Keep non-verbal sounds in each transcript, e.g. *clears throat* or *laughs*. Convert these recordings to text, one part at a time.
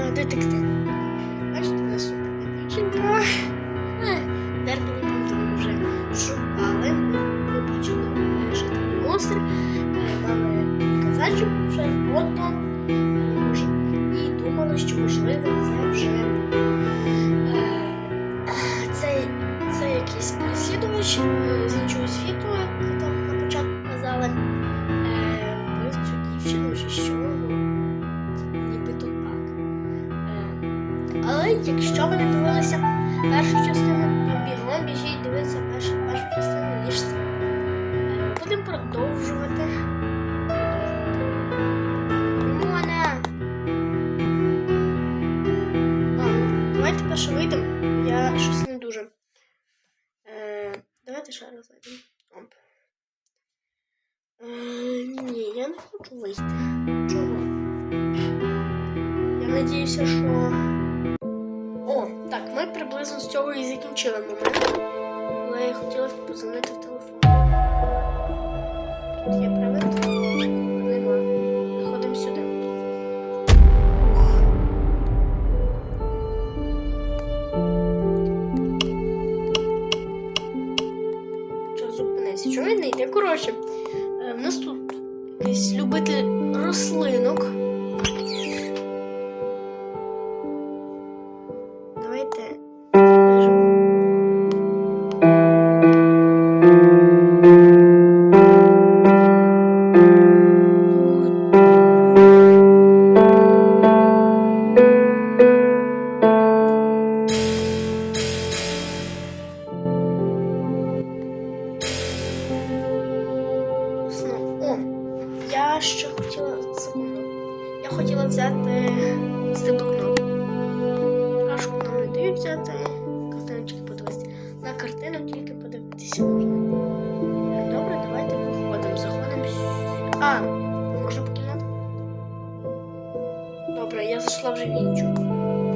е, ну, давайте перше вийдемо. Я щось не дуже. Е, давайте ще раз зайдемо. Оп. Е, ні, я не хочу вийти. Чого? Я надіюся, що. О, так, ми приблизно з цього і закінчили момент. Але я хотіла позвонити в телефон. Тут є привид. Любитель рослинок.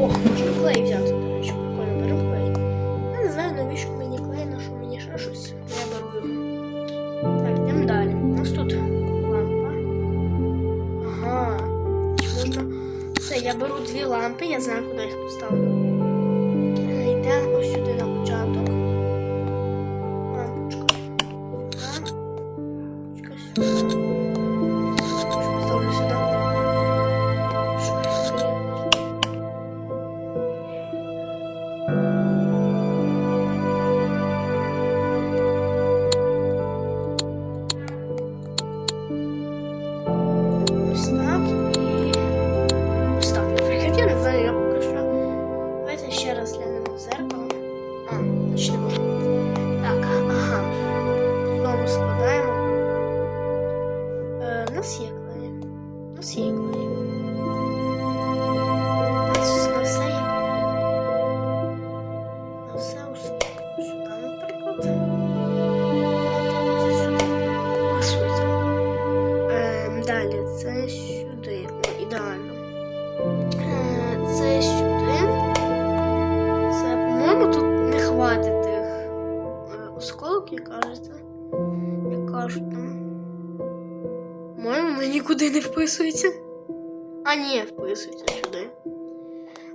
Ох, можна клей взяти, до речі, прикольно беремо клей. Я не знаю, навіщо мені клей, на що мені ще щось. Я беру його. Так, йдемо далі. У нас тут лампа. Ага. Можна. Все, я беру дві лампи, я знаю, куди їх поставлю. Зеркало. А, точно Так, А, ні, вписується сюди.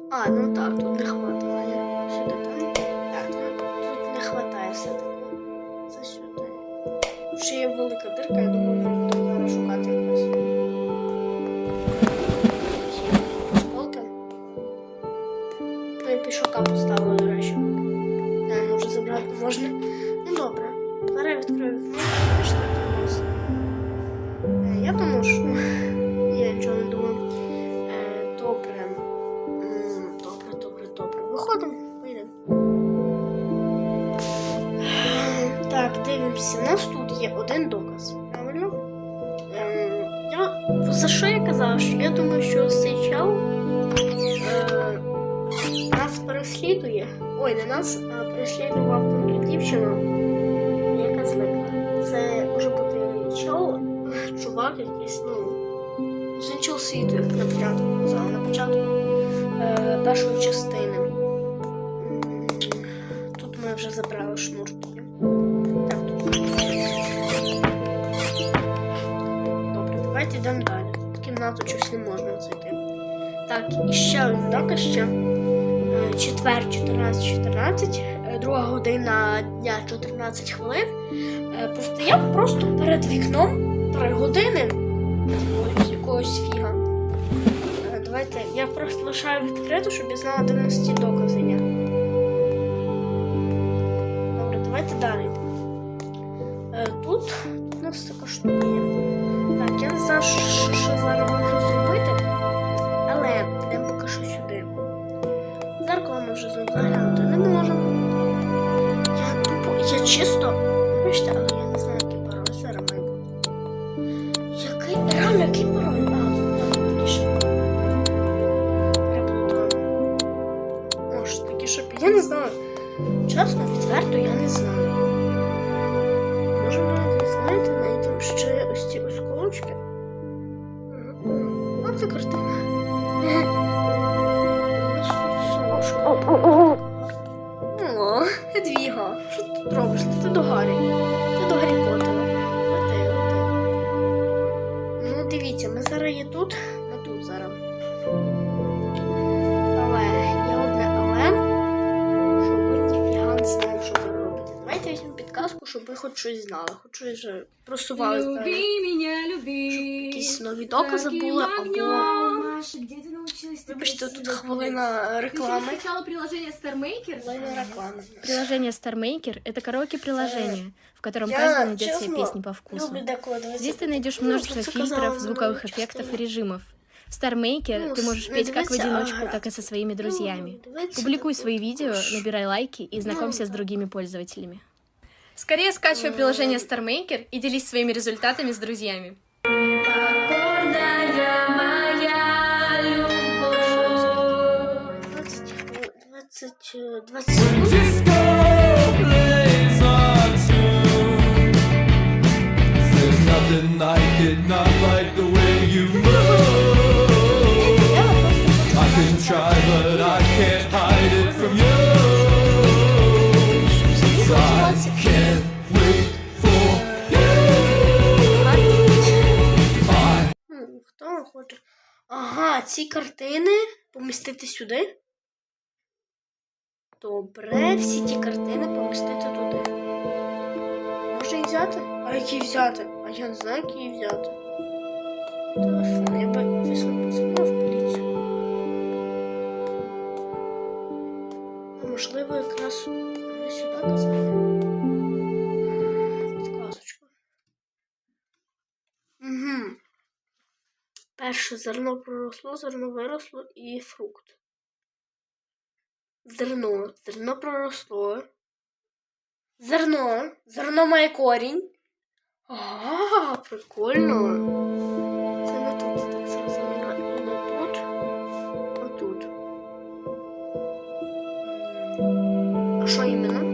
А, ну так, тут не хватає. Сюди там. Так, тут, не хватає все-таки. Це сюди. Тут ще є велика дирка, я думаю, а переслідував ту дівчину, яка зникла. Це може бути чел, чувак якийсь, ну, з іншого світу, як на початку казала, на початку е, першої частини. Тут ми вже забрали шнур. Тут. Добре, давайте йдемо далі. В кімнату щось не можна зайти. Так, і ще один дата ще. Четвер 14.14, е, друга година дня 14 хвилин. Е, Постояв просто перед вікном 3 години якогось, якогось фіга. Е, Давайте я просто лишаю відкрито, щоб я знала, де у нас ті докази є. Добре, давайте далі. Тут, у нас така штука є. Так, я не знаю, що зараз до Гаррі. Ти до Гаррі Поттера. Лети, лети. Ну, дивіться, ми зараз є тут, ми тут зараз. Але є одне але, що ми ніфіга не знаємо, що ви робите. Давайте візьмемо підказку, щоб ви хоч щось знали, хоч щось вже просували. Люби меня, люби. Якісь нові докази були, або. огнем. Маша, Вибачте, тут хвилина реклами. скачала приложение StarMaker? Хвилина реклами. Приложение StarMaker — это караоке-приложение, в котором я, каждый найдет себе песни по вкусу. Люблю. Здесь ты найдешь Ну, множество сказала фильтров, звуковых эффектов и режимов. В StarMaker Ну, ты можешь с- петь как в одиночку, грати. так и со своими друзьями. Ну, дивіться, Публикуй таку свои видео, набирай лайки и знакомься с другими пользователями. Скорее скачивай приложение StarMaker и делись своими результатами с друзьями. 20, 20 Try, but I can't hide it from you. Since I can't wait for you. Хто хоче? Ага, ці картини помістити сюди. Добре, всі ті картини помістити туди. Може їх взяти? А які взяти? А я не знаю, які взяти. Телефон, я би, звісно, позвонила в поліцію. А можливо, якраз не сюди казали. Підказочка. Угу. Перше зерно проросло, зерно виросло і фрукт. Зерно. Зерно проросло. Зерно. Зерно має корінь. А, прикольно. Це не тут, так. І не тут. Отут. М, А що іменно?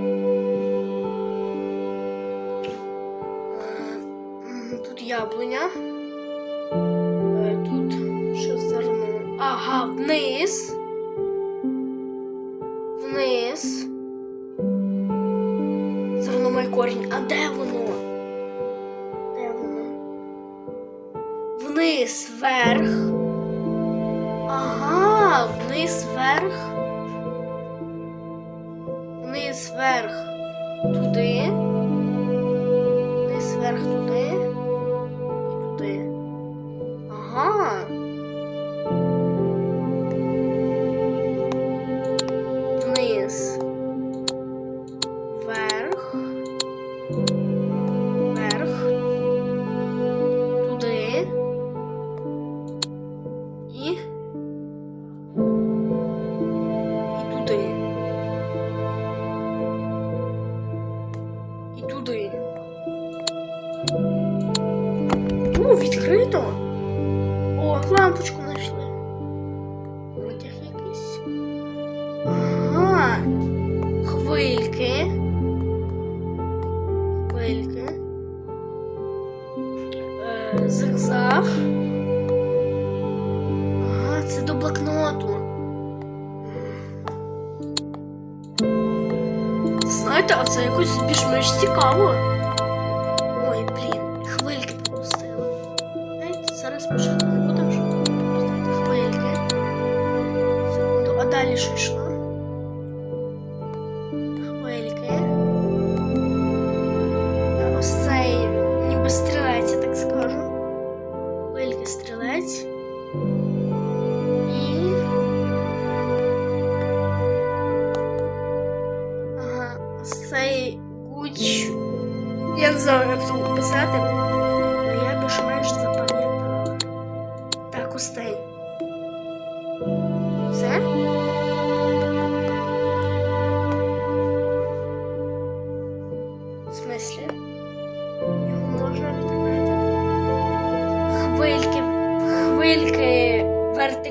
Тут яблуня. Е, Тут що зерно. Ага, вниз. Вниз. Зерно має корінь. А де воно? Де воно? Вниз, вверх. Ага, вниз, вверх. desejos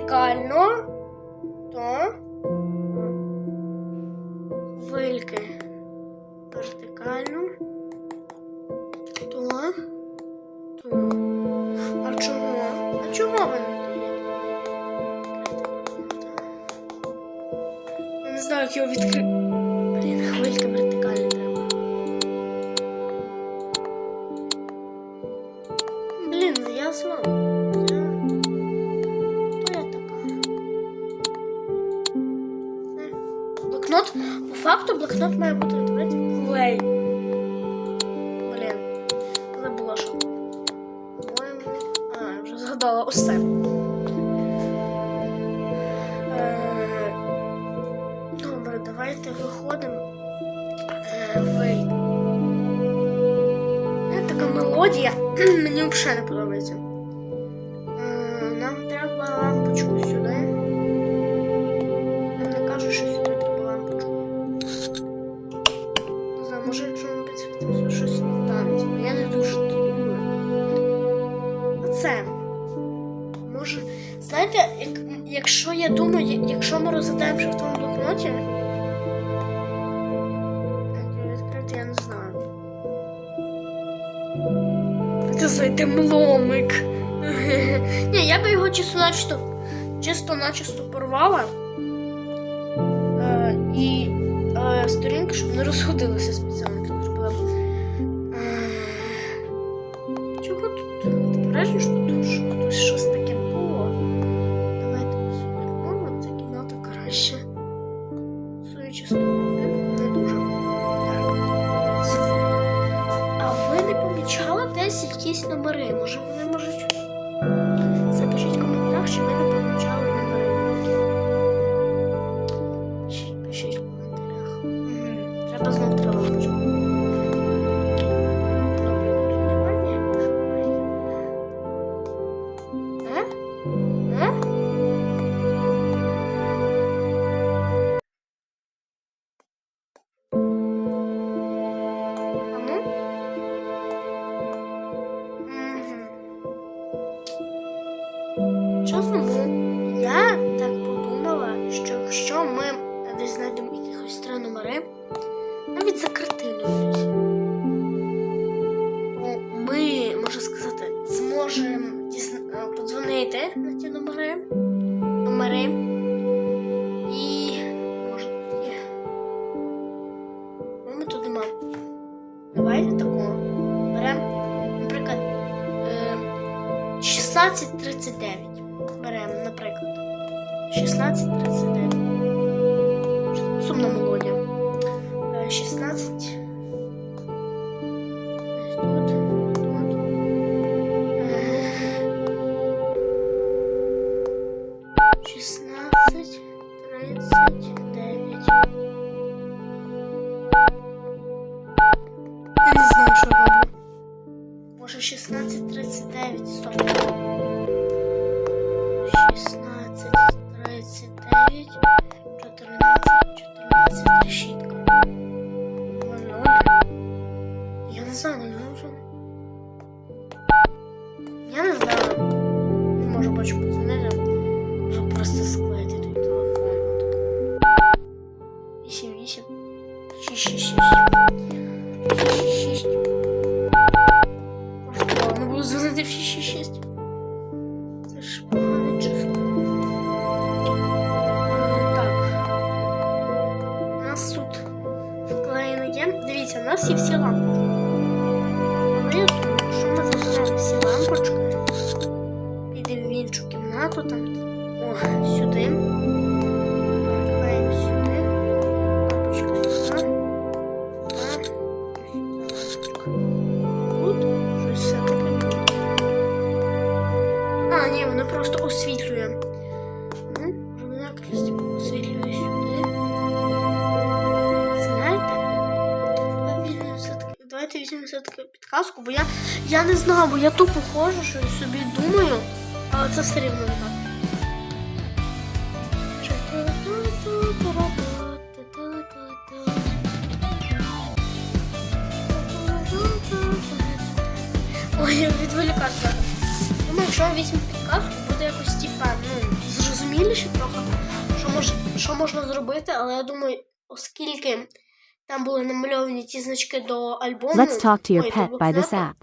κάνω το. Давайте виходимо э, в така мелодія. *clears throat* Мені взагалі не подобається. начисто порвала е, і е, сторінки, щоб не розходилися спеціально тут зробила. Е, чого тут? Враження, що сумна мелодія. 16. 6, 6, 6. Ну, буду звонить в 6, 6, 6. Давайте візьмемо підказку, бо я, я не знаю, бо я тупо ходжу, щось собі думаю, але це все рівно так. Ой, відволікався. Думаю, якщо я візьму підказку, буде якось типа, ну, зрозуміліше трохи, що, мож, що можна зробити, але я думаю, оскільки там були намальовані ті значки до альбому. Let's talk to your ой, pet by this app.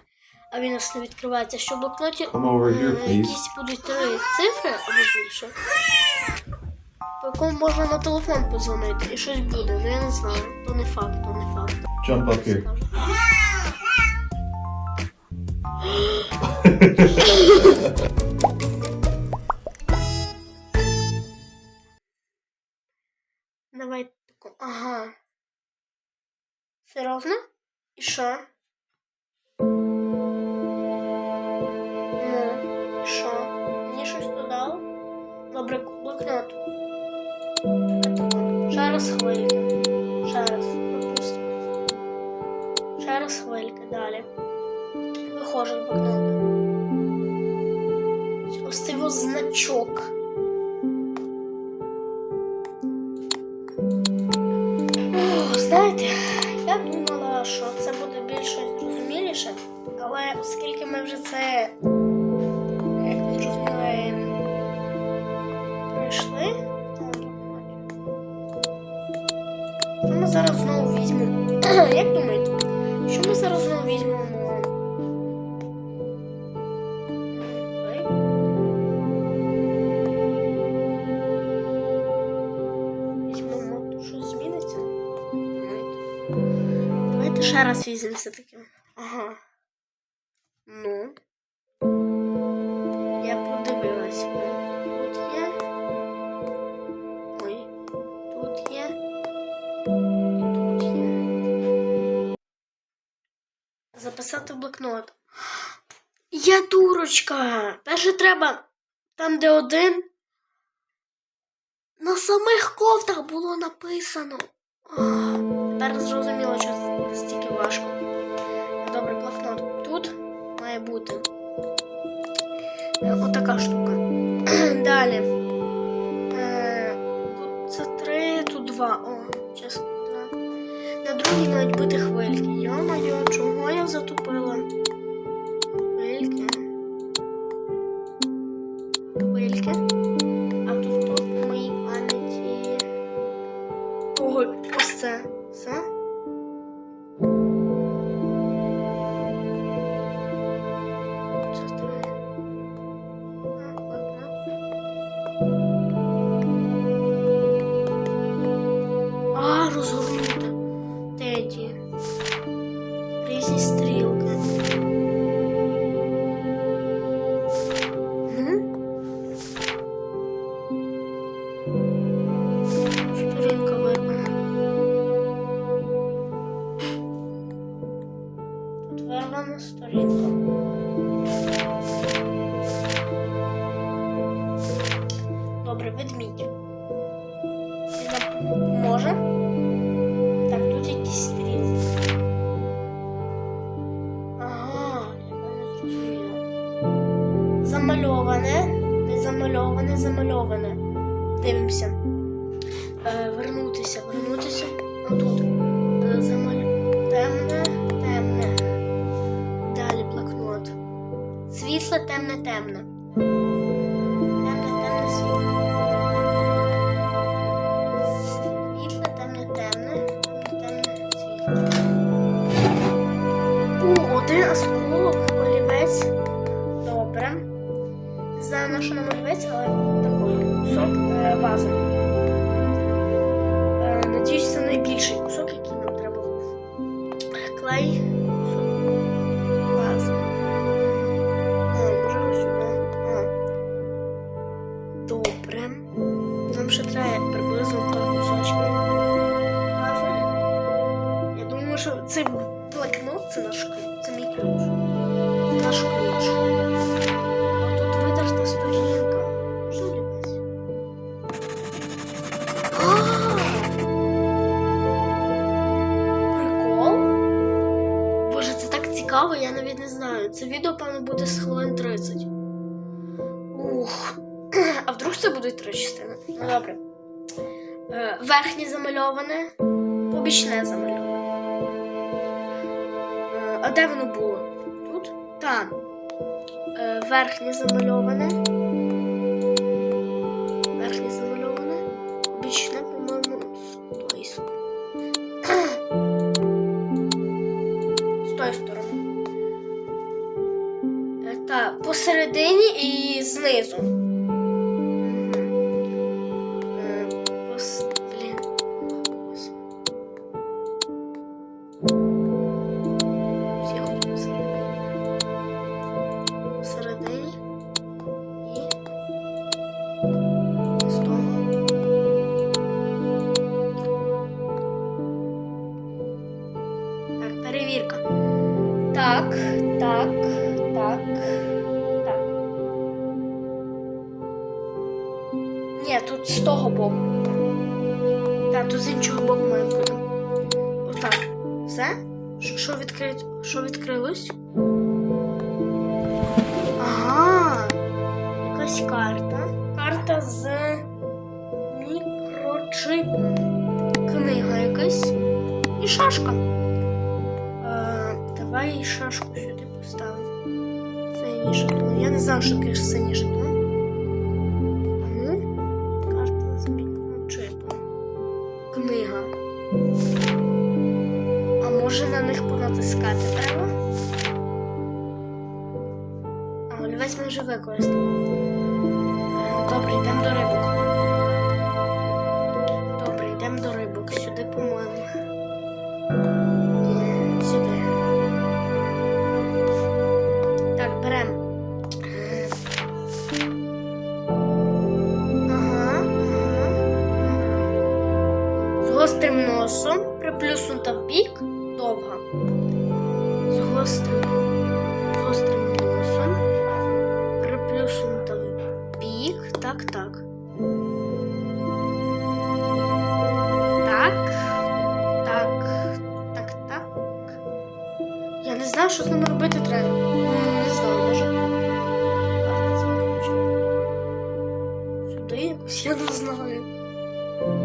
А він нас не відкривається, що в блокноті here, якісь будуть три цифри або більше. По якому можна на телефон подзвонити і щось буде. Ну я не знаю. То не факт, то не факт. Jump up here. *laughs* І але оскільки ми вже це як зрозуміли, пройшли, то ми зараз знову візьмемо? *clears throat* Як думаєте, що ми зараз знову візьмемо? Ще раз візьмемо все-таки. Ага. Блокнот. Я дурочка. Перше треба там, де один. На самих кофтах було написано. Тепер зрозуміло, що це настільки важко. Добре, блокнот тут має бути. Е, Отака штука. *clears throat* Далі. Е, це три, тут два. О, два. На другій мають бути хвильки. Йо-моє, чого я затупила? Хвильки. Хвильки. А тут тут в моїй пам'яті. Ого, ось це. Замальоване, не замальоване, замальоване. Дивимося. Е, вернутися, вернутися. Отут. Е, замаль... Темне, темне. Далі блокнот. Світле, темне. Темне, будуть три частини? Ну добре. Е, верхнє замальоване, побічне замальоване. Е, а де воно було? Тут? Там. Е, верхнє замальоване. Ні, тут з того боку. Так, тут з іншого боку має бути. Отак. Все? Що, що, що відкрилось? Ага. Якась карта. Карта з мікрочипом. Книга якась. І шашка. Е, давай шашку сюди поставимо. Синій жетон. Я не знаю, що таке синій жетон.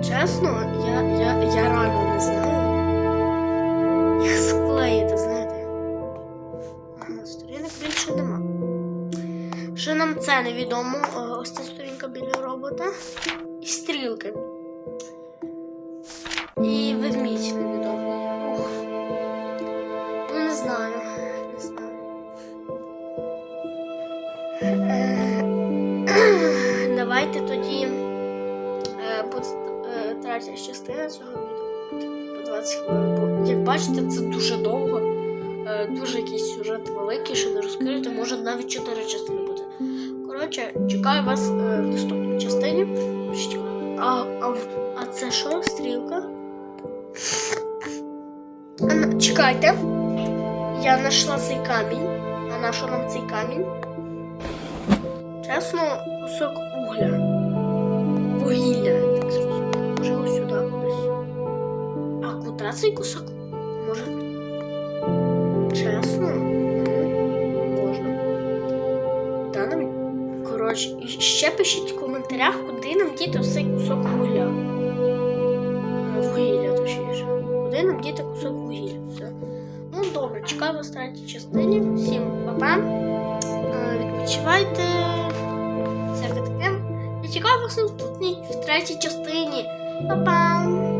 Чесно, я, я, я реально не знаю. Їх склеїти, знаєте. Сторінок більше нема. Ще нам це невідомо. Е, Ось ця сторінка біля робота. І стрілки. І ведмідь невідомий. Ух. Ну, не знаю. Не знаю. Е, *clears throat* Давайте тоді третя частина цього відео. По 20 хвилин. Як бачите, це дуже довго. Е, Дуже якийсь сюжет великий, що не розкрити, може навіть 4 частини бути. Коротше, чекаю вас е, в наступній частині. А, а, а це що? Стрілка? А, чекайте. Я знайшла цей камінь. А на що нам цей камінь? Чесно, кусок угля. Вугілля, А цей кусок? Може. Чесно? Ну, можна. Куди нам? Коротше, і ще пишіть в коментарях, куди нам діти цей кусок вугілля. Вугілля, точніше. Куди нам діти кусок вугілля. Все. Ну, добре, чекаю вас в третій частині. Всім па-па. Відпочивайте. Всяке таке. І чекаю вас в третій частині. Па-па!